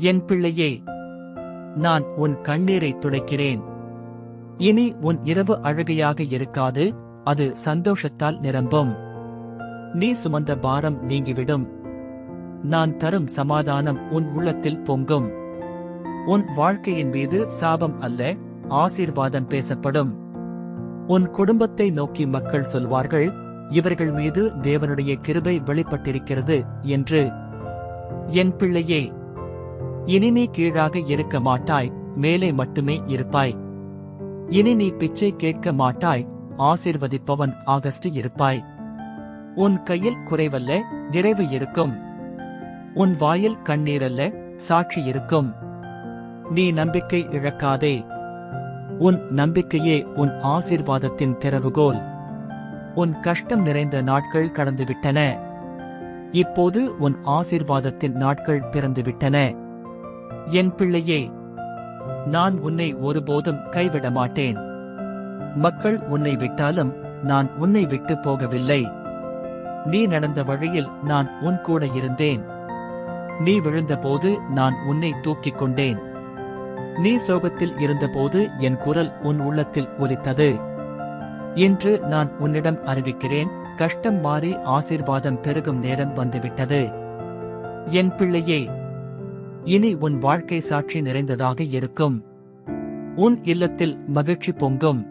என் பிள்ளையே நான் உன் கண்ணீரை துடைக்கிறேன். இனி உன் இரவு அழுகையாக இருக்காது அது சந்தோஷத்தால் நிரம்பும். நீ சுமந்த பாரம் நீங்கிவிடும். நான் தரும் சமாதானம் உன் உள்ளத்தில் பொங்கும். உன் வாழ்க்கையின் மீது சாபம் அல்ல ஆசீர்வாதம் பேசப்படும். உன் குடும்பத்தை நோக்கி மக்கள் சொல்வார்கள் இவர்கள் மீது தேவனுடைய கிருபை வெளிப்பட்டிருக்கிறது என்று. என் பிள்ளையே இனி நீ கீழாக இருக்க மாட்டாய் மேலே மட்டுமே இருப்பாய். இனி நீ பிச்சை கேட்க மாட்டாய் ஆசிர்வதிப்பவன் ஆகஸ்ட் இருப்பாய். உன் கையில் குறைவல்ல நிறைவு இருக்கும். உன் வாயில் கண்ணீரல்ல சாட்சி இருக்கும். நீ நம்பிக்கை இழக்காதே. உன் நம்பிக்கையே உன் ஆசீர்வாதத்தின் திறவுகோல். உன் கஷ்டம் நிறைந்த நாட்கள் கடந்துவிட்டன. இப்போது உன் ஆசிர்வாதத்தின் நாட்கள் பிறந்துவிட்டன. என் பிள்ளையே நான் உன்னை ஒருபோதும் கைவிட மாட்டேன் மக்கள் உன்னை விட்டாலும் நான் உன்னை விட்டு போகவில்லை. நீ நடந்த வழியில் நான் உன் கூட இருந்தேன். நீ விழுந்தபோது நான் உன்னை தூக்கிக் கொண்டேன். நீ சோகத்தில் இருந்தபோது என் குரல் உன் உள்ளத்தில் ஒலித்தது. இன்று நான் உன்னிடம் அறிவிக்கிறேன் கஷ்டம் மாறி ஆசீர்வாதம் பெருகும் நேரம் வந்துவிட்டது. என் பிள்ளையே இனி உன் வாழ்க்கை சாட்சி நிறைந்ததாக இருக்கும். உன் இல்லத்தில் மகிழ்ச்சி பொங்கும்.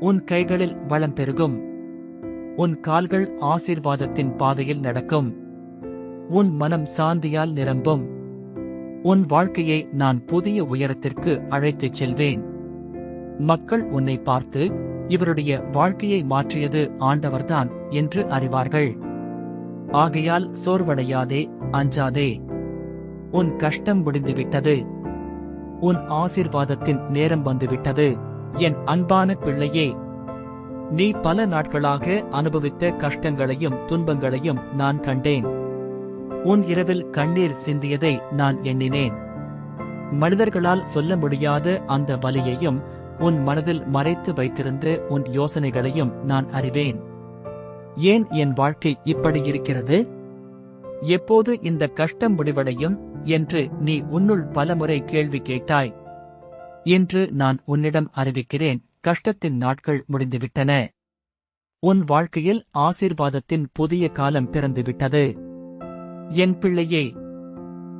உன் கைகளில் வளம் பெருகும். உன் கால்கள் ஆசீர்வாதத்தின் பாதையில் நடக்கும். உன் மனம் சாந்தியால் நிரம்பும். உன் வாழ்க்கையை நான் புதிய உயரத்திற்கு அழைத்துச் செல்வேன். மக்கள் உன்னை பார்த்து இவருடைய வாழ்க்கையை மாற்றியது ஆண்டவர்தான் என்று அறிவார்கள். ஆகையால் சோர்வடையாதே அஞ்சாதே. உன் கஷ்டம் முடிந்துவிட்டது. உன் ஆசீர்வாதத்தின் நேரம் வந்துவிட்டது. என் அன்பான பிள்ளையே நீ பல நாட்களாக அனுபவித்த கஷ்டங்களையும் துன்பங்களையும் நான் கண்டேன். உன் இரவில் கண்ணீர் சிந்தியதை நான் எண்ணினேன். மனிதர்களால் சொல்ல முடியாத அந்த வலியையும் உன் மனதில் மறைத்து வைத்திருந்த உன் யோசனைகளையும் நான் அறிவேன். ஏன் என் வாழ்க்கை இப்படி இருக்கிறது? எப்போது இந்த கஷ்டம் முடிவடையும்? என்று நீ உன்னுள் பலமுறை கேள்வி கேட்டாய். இன்று நான் உன்னிடம் அறிவிக்கிறேன் கஷ்டத்தின் நாட்கள் முடிந்துவிட்டன. உன் வாழ்க்கையில் ஆசீர்வாதத்தின் புதிய காலம் பிறந்துவிட்டது. என் பிள்ளையே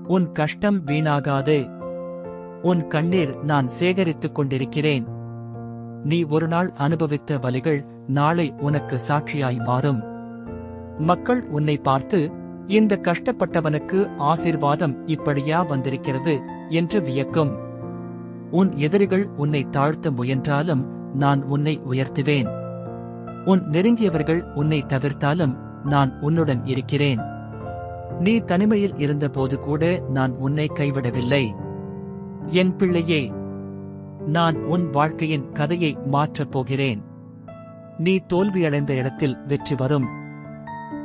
உன் கஷ்டம் வீணாகாது. உன் கண்ணீர் நான் சேகரித்துக் கொண்டிருக்கிறேன். நீ ஒரு நாள் அனுபவித்த வலிகள் நாளை உனக்கு சாட்சியாய் மாறும். மக்கள் உன்னை பார்த்து இந்த கஷ்டப்பட்டவனுக்கு ஆசீர்வாதம் இப்படியா வந்திருக்கிறது என்று வியக்கும். உன் எதிரிகள் உன்னை தாழ்த்த முயன்றாலும் நான் உன்னை உயர்த்துவேன். உன் நெருங்கியவர்கள் உன்னை தவிர்த்தாலும் நான் உன்னுடன் இருக்கிறேன். நீ தனிமையில் இருந்தபோது கூட நான் உன்னை கைவிடவில்லை. என் பிள்ளையே நான் உன் வாழ்க்கையின் கதையை மாற்றப் போகிறேன். நீ தோல்வியடைந்த இடத்தில் வெற்றி வரும்.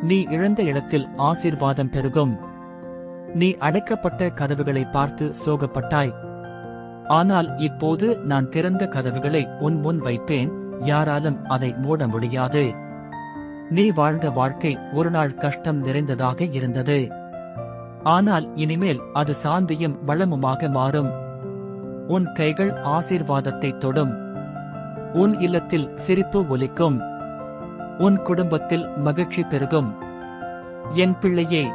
நீ இழந்த இடத்தில் ஆசீர்வாதம் பெருகும். நீ அடைக்கப்பட்ட கதவுகளை பார்த்து சோகப்பட்டாய். ஆனால் இப்போது நான் திறந்த கதவுகளை உன் முன் வைப்பேன் யாராலும் அதை மூட முடியாது. நீ வாழ்ந்த வாழ்க்கை ஒரு நாள் கஷ்டம் நிறைந்ததாக இருந்தது. ஆனால் இனிமேல் அது சாந்தியும் வளமுமாக மாறும். உன் கைகள் ஆசீர்வாதத்தை தொடும். உன் இல்லத்தில் சிரிப்பு ஒலிக்கும். உன் குடும்பத்தில் மகிழ்ச்சி பெருகும். என் பிள்ளையே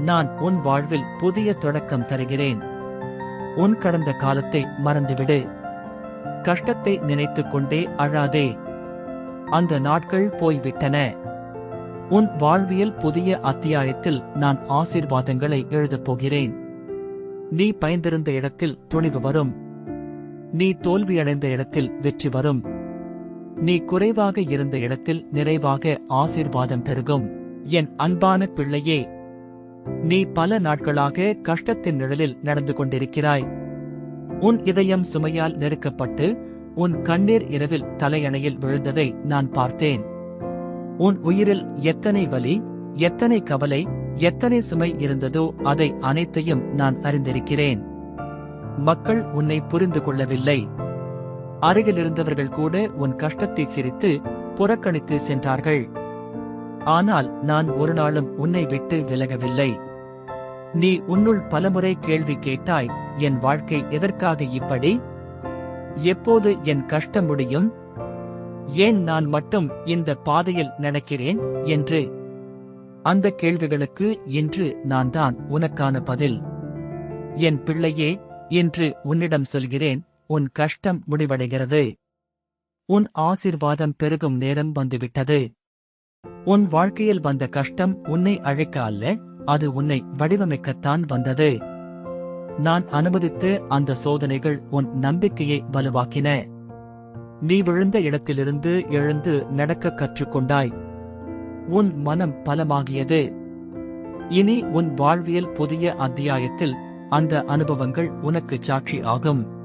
நான் உன் வாழ்வில் புதிய தொடக்கம் தருகிறேன். உன் கடந்த காலத்தை மறந்துவிடு. கஷ்டத்தை நினைத்து கொண்டே அழாதே. அந்த நாட்கள் போய்விட்டன. உன் வாழ்வியல் புதிய அத்தியாயத்தில் நான் ஆசீர்வாதங்களை எழுதப் போகிறேன். நீ பயந்திருந்த இடத்தில் துணிவு வரும். நீ தோல்வியடைந்த இடத்தில் வெற்றி வரும். நீ குறைவாக இருந்த இடத்தில் நிறைவாக ஆசீர்வாதம் பெருகும். என் அன்பான பிள்ளையே நீ பல நாட்களாக கஷ்டத்தின் நிழலில் நடந்து கொண்டிருக்கிறாய். உன் இதயம் சுமையால் நெருக்கப்பட்டு உன் கண்ணீர் இரவில் தலையணையில் விழுந்ததை நான் பார்த்தேன். உன் உயிரில் எத்தனை வலி எத்தனை கவலை எத்தனை சுமை இருந்ததோ அதை அனைத்தையும் நான் அறிந்திருக்கிறேன். மக்கள் உன்னை புரிந்து கொள்ளவில்லை. அருகிலிருந்தவர்கள் கூட உன் கஷ்டத்தை சிரித்து புறக்கணித்து சென்றார்கள். ஆனால் நான் ஒரு நாளும் உன்னை விட்டு விலகவில்லை. நீ உன்னுள் பலமுறை கேள்வி கேட்டாய் என் வாழ்க்கை எதற்காக இப்படி? எப்போது என் கஷ்டம் முடியும்? ஏன் நான் மட்டும் இந்த பாதையில் நடக்கிறேன்? என்று. அந்த கேள்விகளுக்கு இன்று நான் தான் உனக்கான பதில். என் பிள்ளையே இன்று உன்னிடம் சொல்கிறேன் உன் கஷ்டம் முடிவடைகிறது. உன் ஆசிர்வாதம் பெருகும் நேரம் வந்துவிட்டது. உன் வாழ்க்கையில் வந்த கஷ்டம் உன்னை அழைக்க அல்ல அது உன்னை வடிவமைக்கத்தான் வந்தது. நான் அனுமதித்து அந்த சோதனைகள் உன் நம்பிக்கையை வலுவாக்கின. நீ விழுந்த இடத்திலிருந்து எழுந்து நடக்க கற்றுக்கொண்டாய். உன் மனம் பலமாகியது. இனி உன் வாழ்வியல் புதிய அத்தியாயத்தில் அந்த அனுபவங்கள் உனக்கு சாட்சி ஆகும்.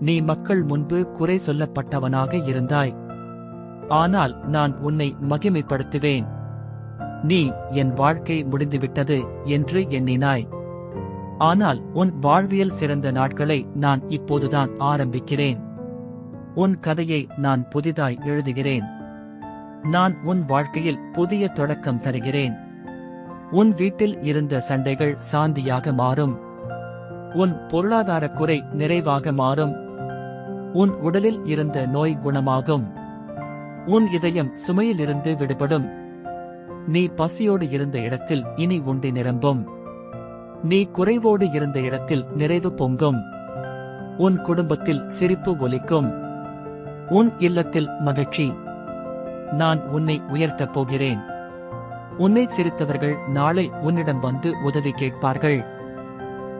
நீ மக்கள் முன்பு குறை சொல்லப்பட்டவனாக இருந்தாய். ஆனால் நான் உன்னை மகிமைப்படுத்துவேன். நீ என் வாழ்க்கை முடிந்துவிட்டது என்று எண்ணினாய். ஆனால் உன் வாழ்வியல் சிறந்த நாட்களை நான் இப்போதுதான் ஆரம்பிக்கிறேன். உன் கதையை நான் புதிதாய் எழுதுகிறேன். நான் உன் வாழ்க்கையில் புதிய தொடக்கம் தருகிறேன். உன் வீட்டில் இருந்த சண்டைகள் சாந்தியாக மாறும். உன் பொருளாதார குறை நிறைவாக மாறும். உன் உடலில் இருந்த நோய் குணமாகும். உன் இதயம் சுமையிலிருந்து விடுபடும். நீ பசியோடு இருந்த இடத்தில் இனி உண்டி நிரம்பும். நீ குறைவோடு இருந்த இடத்தில் நிறைவு பொங்கும். உன் குடும்பத்தில் சிரிப்பு ஒலிக்கும். உன் இல்லத்தில் மகிழ்ச்சி. நான் உன்னை உயர்த்தப் போகிறேன். உன்னை சிரித்தவர்கள் நாளை உன்னிடம் வந்து உதவி கேட்பார்கள்.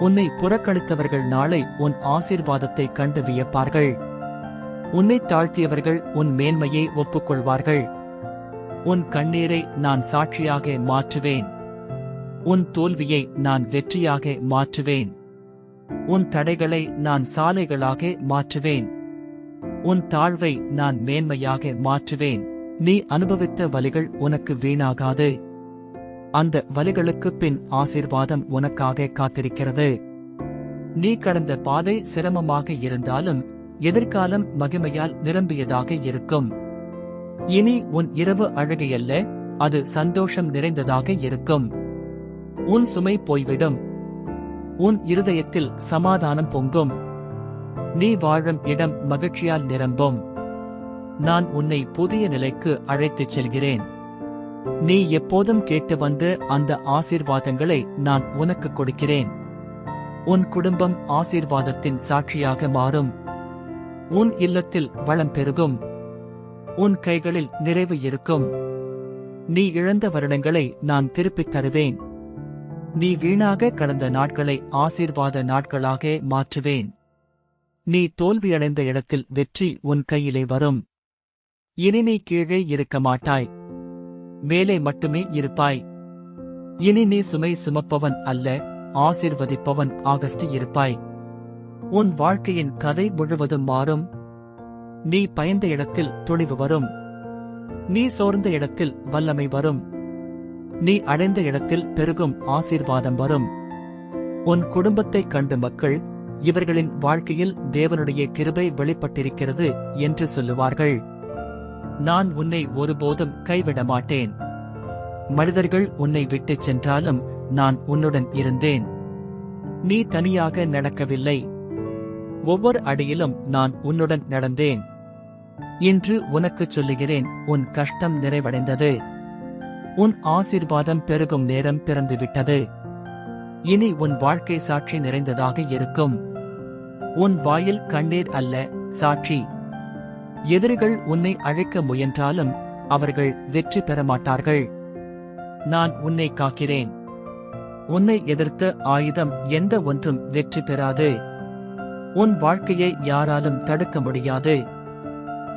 உன்னை புறக்கணித்தவர்கள் நாளை உன் ஆசீர்வாதத்தை கண்டு வியப்பார்கள். உன்னை தாழ்த்தியவர்கள் உன் மேன்மையை ஒப்புக்கொள்வார்கள். உன் கண்ணீரை நான் சாட்சியாக மாற்றுவேன். உன் தோல்வியை நான் வெற்றியாக மாற்றுவேன். உன் தடைகளை நான் சாலைகளாக மாற்றுவேன். உன் தாழ்வை நான் மேன்மையாக மாற்றுவேன். நீ அனுபவித்த வலிகள் உனக்கு வீணாகாது. அந்த வலிகளுக்குப் பின் ஆசீர்வாதம் உனக்காக காத்திருக்கிறது. நீ கடந்த பாதை சிரமமாக இருந்தாலும் எதிர்காலம் மகிமையால் நிரம்பியதாக இருக்கும். இனி உன் இரவு அழகையல்ல அது சந்தோஷம் நிறைந்ததாக இருக்கும். உன் சுமை போய்விடும். உன் இருதயத்தில் சமாதானம் பொங்கும். நீ வாழும் இடம் மகிழ்ச்சியால் நிரம்பும். நான் உன்னை புதிய நிலைக்கு அழைத்துச் செல்கிறேன். நீ எப்போதும் கேட்டு வந்து அந்த ஆசீர்வாதங்களை நான் உனக்கு கொடுக்கிறேன். உன் குடும்பம் ஆசீர்வாதத்தின் சாட்சியாக மாறும். உன் இல்லத்தில் வளம் பெருகும். உன் கைகளில் நிறைவு இருக்கும். நீ இழந்த வருடங்களை நான் திருப்பித் தருவேன். நீ வீணாக கடந்த நாட்களை ஆசீர்வாத நாட்களாக மாற்றுவேன். நீ தோல்வியடைந்த இடத்தில் வெற்றி உன் கையிலே வரும். இனி நீ கீழே இருக்க மாட்டாய். மேலே மட்டுமே இருப்பாய். இனி நீ சுமை சுமப்பவன் அல்ல ஆசிர்வதிப்பவன் ஆகஸ்ட் இருப்பாய். உன் வாழ்க்கையின் கதை முழுவதும் மாறும். நீ பயந்த இடத்தில் துணிவு வரும். நீ சோர்ந்த இடத்தில் வல்லமை வரும். நீ அடைந்த இடத்தில் பெருகும் ஆசீர்வாதம் வரும். உன் குடும்பத்தைக் கண்டு மக்கள் இவர்களின் வாழ்க்கையில் தேவனுடைய கிருபை வெளிப்பட்டிருக்கிறது என்று சொல்லுவார்கள். நான் உன்னை ஒருபோதும் கைவிட மாட்டேன் மனிதர்கள் உன்னை விட்டுச் சென்றாலும் நான் உன்னுடன் இருந்தேன். நீ தனியாக நடக்கவில்லை. ஒவ்வொரு அடியிலும் நான் உன்னுடன் நடந்தேன். இன்று உனக்குச் சொல்லுகிறேன் உன் கஷ்டம் நிறைவடைந்தது. உன் ஆசீர்வாதம் பெருகும் நேரம் பிறந்துவிட்டது. இனி உன் வாழ்க்கை சாட்சி நிறைந்ததாக இருக்கும். உன் வாயில் கண்ணீர் அல்ல சாட்சி. எதிரிகள் உன்னை அழைக்க முயன்றாலும் அவர்கள் வெற்றி பெற மாட்டார்கள் நான் உன்னை காக்கிறேன். உன்னை எதிர்த்த ஆயுதம் எந்த ஒன்றும் வெற்றி பெறாது. உன் வாழ்க்கையை யாராலும் தடுக்க முடியாது.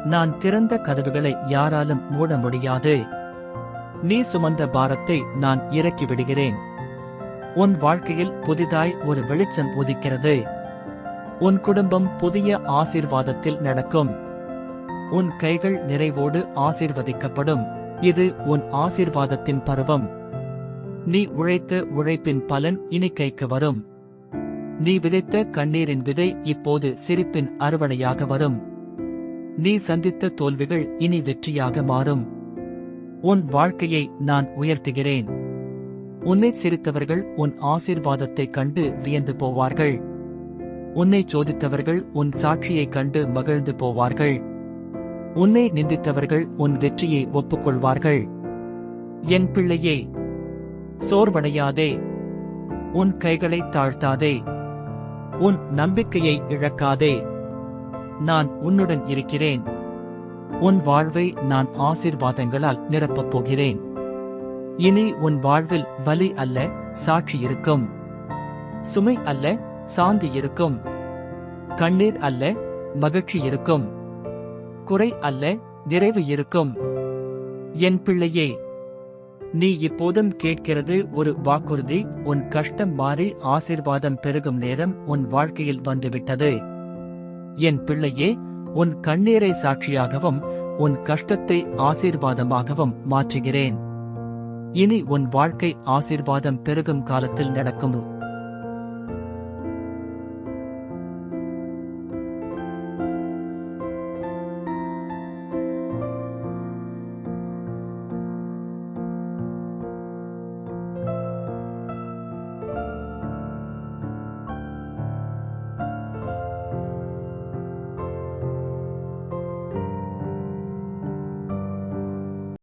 நான் திறந்த கதவுகளை யாராலும் மூட முடியாது. நீ சுமந்த பாரத்தை நான் இறக்கி விடுகிறேன். உன் வாழ்க்கையில் புதிதாய் ஒரு வெளிச்சம் உதிக்கிறது. உன் குடும்பம் புதிய ஆசீர்வாதத்தில் நடக்கும். உன் கைகள் நிறைவோடு ஆசீர்வதிக்கப்படும். இது உன் ஆசீர்வாதத்தின் பருவம். நீ உழைத்த உழைப்பின் பலன் இனி கைக்கு வரும். நீ விதைத்த கண்ணீரின் விதை இப்போது சிரிப்பின் அறுவடையாக வரும். நீ சந்தித்த தோல்விகள் இனி வெற்றியாக மாறும். உன் வாழ்க்கையை நான் உயர்த்துகிறேன். உன்னை சிரித்தவர்கள் உன் ஆசீர்வாதத்தைக் கண்டு வியந்து போவார்கள். உன்னை சோதித்தவர்கள் உன் சாட்சியைக் கண்டு மகிழ்ந்து போவார்கள். உன்னை நிந்தித்தவர்கள் உன் வெற்றியை ஒப்புக்கொள்வார்கள். என் பிள்ளையே சோர்வடையாதே. உன் கைகளை தாழ்த்தாதே. உன் நம்பிக்கையை இழக்காதே. நான் உன்னுடன் இருக்கிறேன். உன் வாழ்வை நான் ஆசீர்வாதங்களால் நிரப்பப் போகிறேன். இனி உன் வாழ்வில் வலி அல்ல சாட்சி இருக்கும். சுமை அல்ல சாந்தி இருக்கும். கண்ணீர் அல்ல மகிழ்ச்சி இருக்கும். குறை அல்ல நிறைவு இருக்கும். என் பிள்ளையே நீ இப்போதும் கேட்கிறது ஒரு வாக்குறுதி உன் கஷ்டம் மாறி ஆசீர்வாதம் பெருகும் நேரம் உன் வாழ்க்கையில் வந்துவிட்டது. என் பிள்ளையே உன் கண்ணீரை சாட்சியாகவும் உன் கஷ்டத்தை ஆசீர்வாதமாகவும் மாற்றுகிறேன். இனி உன் வாழ்க்கை ஆசீர்வாதம் பெருகும் காலத்தில் நடக்கும்?